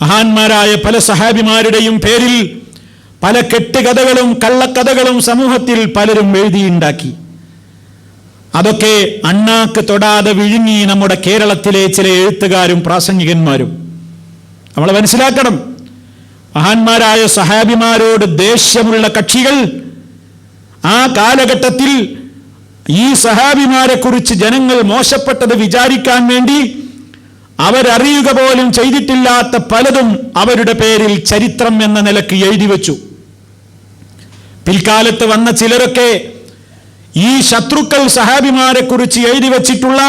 മഹാന്മാരായ പല സഹാബിമാരുടെയും പേരിൽ പല കെട്ടുകഥകളും കള്ളക്കഥകളും സമൂഹത്തിൽ പലരും എഴുതിയുണ്ടാക്കി. അതൊക്കെ അണ്ണാക്ക് തൊടാതെ വിഴുങ്ങി നമ്മുടെ കേരളത്തിലെ ചില എഴുത്തുകാരും പ്രാസംഗികന്മാരും. നമ്മൾ മനസ്സിലാക്കണം മഹാന്മാരായ സഹാബിമാരോട് ദേഷ്യമുള്ള കക്ഷികൾ ആ കാലഘട്ടത്തിൽ ഈ സഹാബിമാരെ കുറിച്ച് ജനങ്ങൾ മോശപ്പെട്ടത് വിചാരിക്കാൻ വേണ്ടി അവരറിയുക പോലും ചെയ്തിട്ടില്ലാത്ത പലതും അവരുടെ പേരിൽ ചരിത്രം എന്ന നിലയ്ക്ക് എഴുതി വെച്ചു. പിൽക്കാലത്ത് വന്ന ചിലരൊക്കെ ഈ ശത്രുക്കൾ സഹാബിമാരെ കുറിച്ച് എഴുതി വച്ചിട്ടുള്ള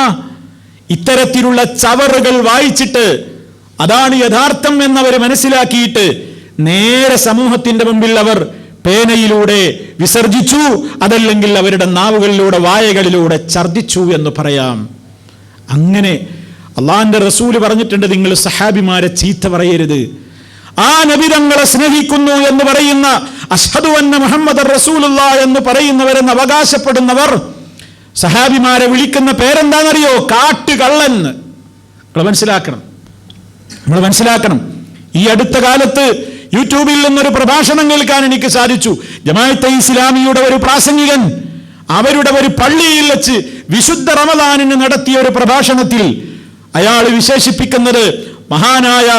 ഇത്തരത്തിലുള്ള ചവറുകൾ വായിച്ചിട്ട് അതാണ് യഥാർത്ഥം എന്നവർ മനസ്സിലാക്കിയിട്ട് നേരെ സമൂഹത്തിന്റെ മുമ്പിൽ അവർ പേനയിലൂടെ വിസർജിച്ചു അതല്ലെങ്കിൽ അവരുടെ നാവുകളിലൂടെ വായകളിലൂടെ ഛർദിച്ചു എന്ന് പറയാം. അങ്ങനെ അള്ളാന്റെ റസൂൽ പറഞ്ഞിട്ടുണ്ട് നിങ്ങൾ സഹാബിമാരെ ചീത്ത പറയരുത്. ആ നബി തങ്ങളെ സ്നേഹിക്കുന്നു എന്ന് പറയുന്ന അഷ്ഹദു അന്ന മുഹമ്മദ് റസൂലുള്ള എന്ന് പറയുന്നവരെന്ന് അവകാശപ്പെടുന്നവർ സഹാബിമാരെ വിളിക്കുന്ന പേരെന്താണെന്നറിയോ? കാട്ടുകള്ളൻ. മനസ്സിലാക്കണം. നമ്മൾ മനസ്സിലാക്കണം. ഈ അടുത്ത കാലത്ത് യൂട്യൂബിൽ നിന്നൊരു പ്രഭാഷണം കേൾക്കാൻ എനിക്ക് സാധിച്ചു. ജമാഅത്തെ ഇസ്ലാമിയുടെ ഒരു പ്രാസംഗികൻ അവരുടെ ഒരു പള്ളിയിൽ വെച്ച് വിശുദ്ധ റമദാനിന് നടത്തിയ ഒരു പ്രഭാഷണത്തിൽ അയാൾ വിശേഷിപ്പിക്കുന്നത് മഹാനായ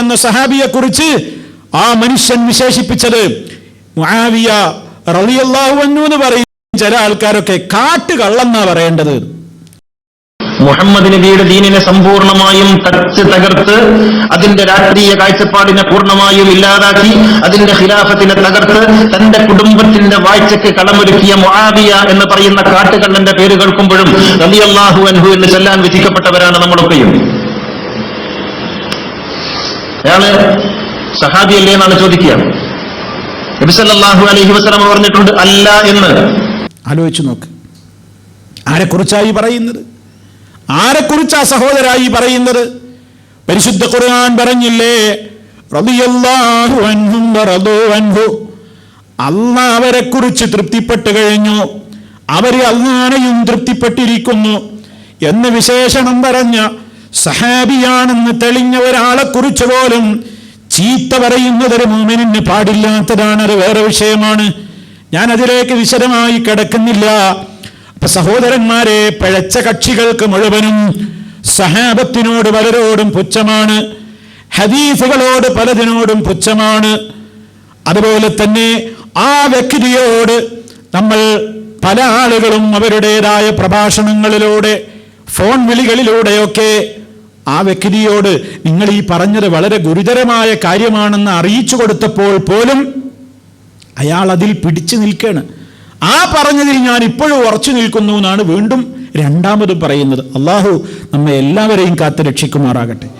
എന്ന സഹാബിയെ കുറിച്ച് ആ മനുഷ്യൻ വിശേഷിപ്പിച്ചത്. മുആവിയ റളിയല്ലാഹു അൻഹു എന്ന് പറയും ചില ആൾക്കാരൊക്കെ കാട്ടുകള്ളെന്നാ പറയേണ്ടത്. മുഹമ്മദ് നബിയുടെ ദീനിനെ സമ്പൂർണമായും തച്ച് തകർത്ത് അതിന്റെ രാഷ്ട്രീയ കാഴ്ചപ്പാടിനെ പൂർണമായും ഇല്ലാതാക്കി അതിന്റെ ഖിലാഫത്തിനെ തകർത്ത് തന്റെ കുടുംബത്തിന്റെ വാഴ്ചയ്ക്ക് കളമൊരുക്കിയ മുആവിയ എന്ന് പറയുന്ന കാട്ടുകള്ളന്റെ പേര് കേൾക്കുമ്പോഴും റളിയല്ലാഹു അൻഹു എന്ന് ചൊല്ലാൻ വിധിക്കപ്പെട്ടവരാണ് നമ്മളൊക്കെയും. അയാൾ സഹാബിയല്ലേ എന്നാണ് ചോദിക്കുക. നബിസല്ലാഹു അലഹി വസല്ലം പറഞ്ഞിട്ടുണ്ട് അല്ല എന്ന്. ആലോചിച്ചു നോക്ക്. ആരെക്കുറിച്ചായി പറയുന്നത്? ആരെക്കുറിച്ചാ സഹോദരായി പറയുന്നത്? പരിശുദ്ധ ഖുർആൻ പറഞ്ഞില്ലേ? അല്ല അവരെ കുറിച്ച് തൃപ്തിപ്പെട്ട് കഴിഞ്ഞു. അവർ അള്ളാനെയും തൃപ്തിപ്പെട്ടിരിക്കുന്നു. എന്ന് വിശേഷണം പറഞ്ഞ സഹാബിയാണെന്ന് തെളിഞ്ഞ ഒരാളെ കുറിച്ച് പോലും ചീത്ത പറയുന്നത് ഒരു മോമിനിന് പാടില്ലാത്തതാണ് അത് വേറെ വിഷയമാണ്. ഞാൻ അതിലേക്ക് വിശദമായി കിടക്കുന്നില്ല. അപ്പൊ സഹോദരന്മാരെ പിഴച്ച കക്ഷികൾക്ക് മുഴുവനും സഹാബത്തിനോട് പലരോടും പുച്ഛമാണ് ഹദീസുകളോട് പലതിനോടും പുച്ഛമാണ്. അതുപോലെ തന്നെ ആ വ്യക്തിയോട് നമ്മൾ പല ആളുകളും അവരുടേതായ പ്രഭാഷണങ്ങളിലൂടെ ഫോൺ വിളികളിലൂടെയൊക്കെ ആ വ്യക്തിയോട് നിങ്ങൾ ഈ പറഞ്ഞത് വളരെ ഗുരുതരമായ കാര്യമാണെന്ന് അറിയിച്ചു കൊടുത്തപ്പോൾ പോലും അയാൾ അതിൽ പിടിച്ചു നിൽക്കുകയാണ്. ആ പറഞ്ഞതിൽ ഞാൻ ഇപ്പോഴും ഉറച്ചു നിൽക്കുന്നു എന്നാണ് വീണ്ടും രണ്ടാമത് പറയുന്നത്. അള്ളാഹു നമ്മെ എല്ലാവരെയും കാത്തു രക്ഷിക്കുമാറാകട്ടെ